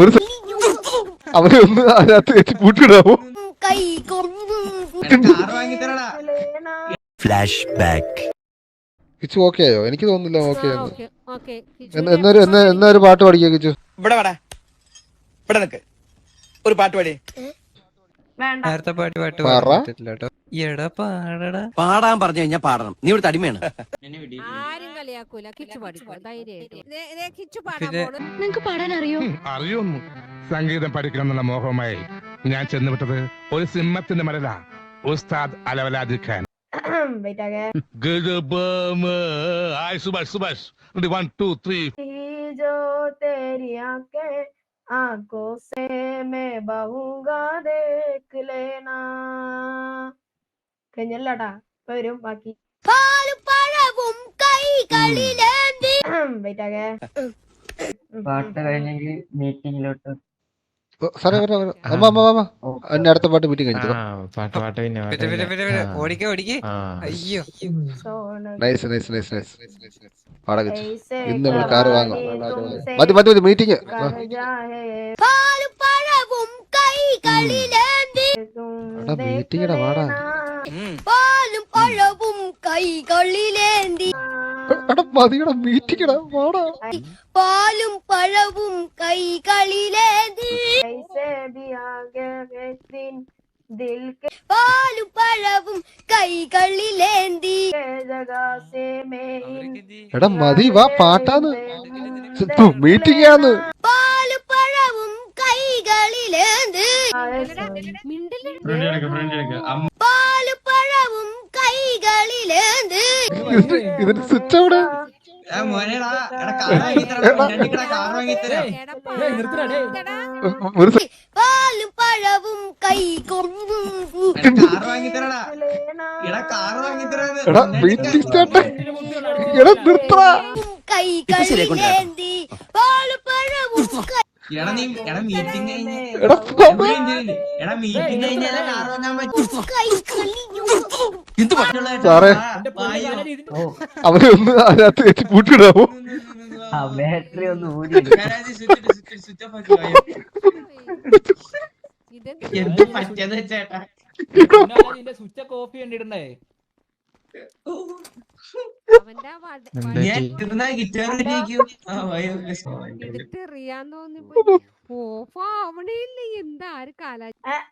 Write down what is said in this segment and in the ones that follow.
ഒരു അവനെ ഒന്ന് അതിനകത്ത് വെച്ച് പൂട്ടിടാവോ കൈ കാറ് വാങ്ങിത്തരടാ ഫ്ലാഷ് ബാക്ക് കിച്ചു ഓക്കെ ആയോ എനിക്ക് തോന്നുന്നില്ല ഓക്കെ എന്നൊരു എന്നൊരു പാട്ട് പാടിക്കോ കിച്ചു? ഇവിടെ വാടാ. ഇവിടെ നിക്ക്. ഒരു പാട്ട് പാടി. നേരത്തെ പാട്ട് പാട്ട് പറ. എടാ പാടടാ. പാടാൻ പറഞ്ഞു കഴിഞ്ഞാ പാടണം. നീ ഇവിടെ അടിമയാണ് ആരും കളിയാക്കൂല. കിച്ചു പഠിക്കും ധൈര്യമായിട്ട്. കിച്ചു പാടാൻ നിങ്ങക്ക് പാടാൻ അറിയോ? അറിയൊന്നു. സംഗീതം പഠിക്കണം എന്നുള്ള മോഹമായി ഞാൻ ചെന്നുവിട്ടത് ഒരു സിംഹത്തിന്റെ മരല. ഉസ്താദ് Alavaladi Khan. Subhash Subhash. One two three ആക്കോ സേ മേ ബഹുങ്കാ ദേഖ് ലേനാ കഴിഞ്ഞല്ലടാ. ഇപ്പൊ വരും ബാക്കി. പാട്ട് കഴിഞ്ഞെങ്കിൽ മീറ്റിംഗിലോട്ട് സാറേ വരാ അമ്മ അമ്മ അമ്മ പാട്ട് മീറ്റിംഗ് കഴിഞ്ഞു പാട്ട് ഓടിക്കേ ഓടിക്കേ. അയ്യോ. Nice nice nice nice. ഇന്ന് കാർ വാങ്ങും. മീറ്റിംഗ് പാടാ പാലും പഴവും കൈകളിലേന്തി. പാലും പഴവും കൈകളിലേന്തി. പാലും പഴവും കൈകളിലേന്തി. എടാ മതി വാ പാട്ടാന്ന്. മീറ്റിംഗ് ആണ് പാലും പഴവും കൈകളിലേന്തി. മിണ്ടല്ലേ സെ- പാലും പഴവും കൈ കൈ കാറ് വാങ്ങിത്തരടാ എടാ കാറ് വാങ്ങിത്തരാന്ന് എടാ മീറ്റിംഗ് സ്റ്റാർട്ട് എടാ നിർത്തടാ കൈകളിലേന്തി പാലും പഴവും എടാ നീ എടാ മീറ്റിംഗ് കഴിഞ്ഞ് എടാ മീറ്റിംഗ് സാറേ. ഒന്ന് അതിനകത്ത് വെച്ച് പൂട്ടിടാവോ ആ ബാറ്ററി ഒന്ന് ഊരി എന്ത് പറ്റിയത് ചേട്ടാ? സ്വിച്ച് ഓഫ് ആവണേയില്ല എന്താ ആര് കാലാ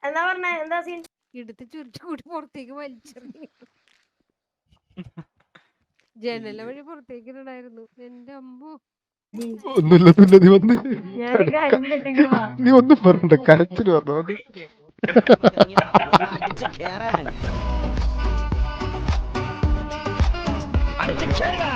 എന്താ പറഞ്ഞ എന്താ സീൻ എടുത്ത് ചുരുട്ടി കൂടി പുറത്തേക്ക് വലിച്ചെറിഞ്ഞു. ജനല വഴി പുറത്തേക്ക് ഇടണായിരുന്നു. എന്റെ അമ്മോ. ഒന്നുമില്ല പിന്നെ നീ വന്ന് നീ ഒന്നും പറഞ്ഞിട്ട് കരച്ചിൽ പറഞ്ഞു அடிச்சு கேளுடா